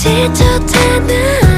지쳤잖아.